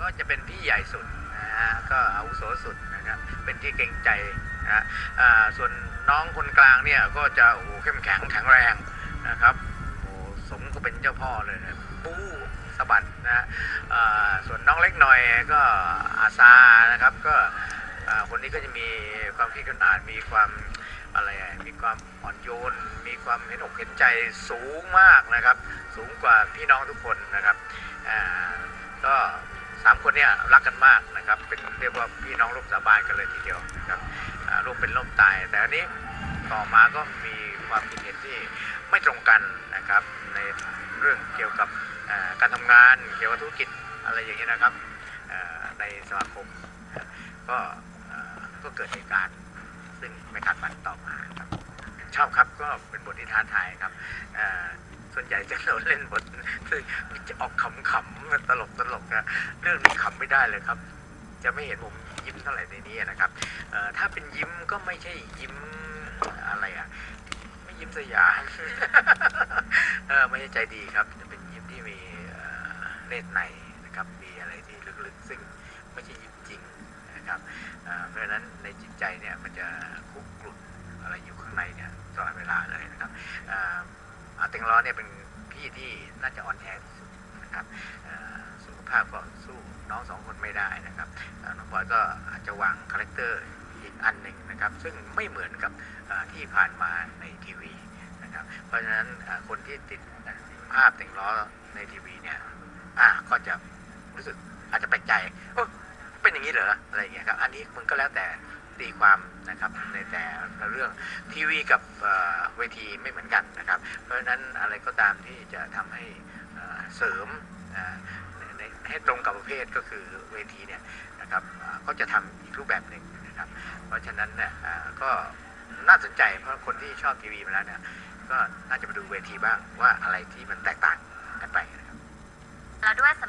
ก็จะเป็นพี่ใหญ่สุดนะฮะก็อาวุโสสุดนะครับเป็นที่เกรงใจนะฮะส่วนน้องคนกลางเนี่ยก็จะโอ้โหเข้มแข็งแข็งแรงนะครับโอ้โหสมก็เป็นเจ้าพ่อเลยนะปู้สะบัดนะฮะส่วนน้องเล็กหน่อยก็อาซานะครับก็คนนี้ก็จะมีความคิดขนาดมีความอะไรมีความอ่อนโยน มีความเห็นอกเห็นใจสูงมากนะครับ สูงกว่าพี่น้องทุกคนนะครับก็ามคนเนี่ยรักกันมากนะครับ เป็นเรียกว่าพี่น้องร่วมสาบานกันเลยทีเดียวนะครับร่วมเป็นร่วมตาย แต่อันนี้ต่อมาก็มีความคิดเห็นที่ไม่ตรงกันนะครับในเรื่องเกี่ยวกับการทำงานเกี่ยวกับธุรกิจอะไรอย่างนี้นะครับในสมาคมก็ก็เกิดเหตุการณ์ซึ่งไม่คาดฝันต่อมาครับชอบครับก็เป็นบทที่ท้าทายครับ ส่วนใหญ่จะเราเล่นบทจะออกขำๆตลกตลกๆนะเรื่องนี้ขำไม่ได้เลยครับ จะไม่เห็นผมยิ้มเท่าไหร่ในนี้นะครับถ้าเป็นยิ้มก็ไม่ใช่ยิ้มอะไรอะไม่ยิ้มสยามไม่ใช่ใจดีครับจะเป็นยิ้มที่มีเอ่นในนะครับมีอะไรที่ลึกๆซึ่งไม่ใช่ยิ้มจริงนะครับเพราะฉะนั้นในจิตใจเนี่ยมันจะคุกกรุ่นอะไรอยู่ข้างในเนี่ยตลอดเวลาเลยนะครับ เอ่ออาเต็งล้อเนี่ยเป็นพี่ที่น่าจะอ่อนแอที่สุดนะครับสุขภาพก็สู้น้องสองคนไม่ได้นะครับน้องบอยก็อาจจะวางคาแรคเตอร์อีกอันหนึ่งนะครับ ซึ่งไม่เหมือนกับที่ผ่านมาในทีวีนะครับ เพราะฉะนั้นคนที่ติดภาพเต็งล้อในทีวีเนี่ยอะก็จะรู้สึกอาจจะแปลกใจเป็นอย่างนี้เหรออะไรเงี้ยครับ อันนี้มันก็แล้วแต่ ตีความนะครับในแต่ละเรื่องทีวีกับเวทีไม่เหมือนกันนะครับ เพราะฉะนั้นอะไรก็ตามที่จะทำให้เสริมให้ตรงกับประเภทก็คือเวทีเนี่ยนะครับก็จะทำอีกรูปแบบหนึ่งนะครับ เพราะฉะนั้นเนี่ยก็น่าสนใจเพราะคนที่ชอบทีวีมาแล้วเนี่ยก็น่าจะมาดูเวทีบ้างว่าอะไรที่มันแตกต่างกันไปนะครับแล้วด้วยสำ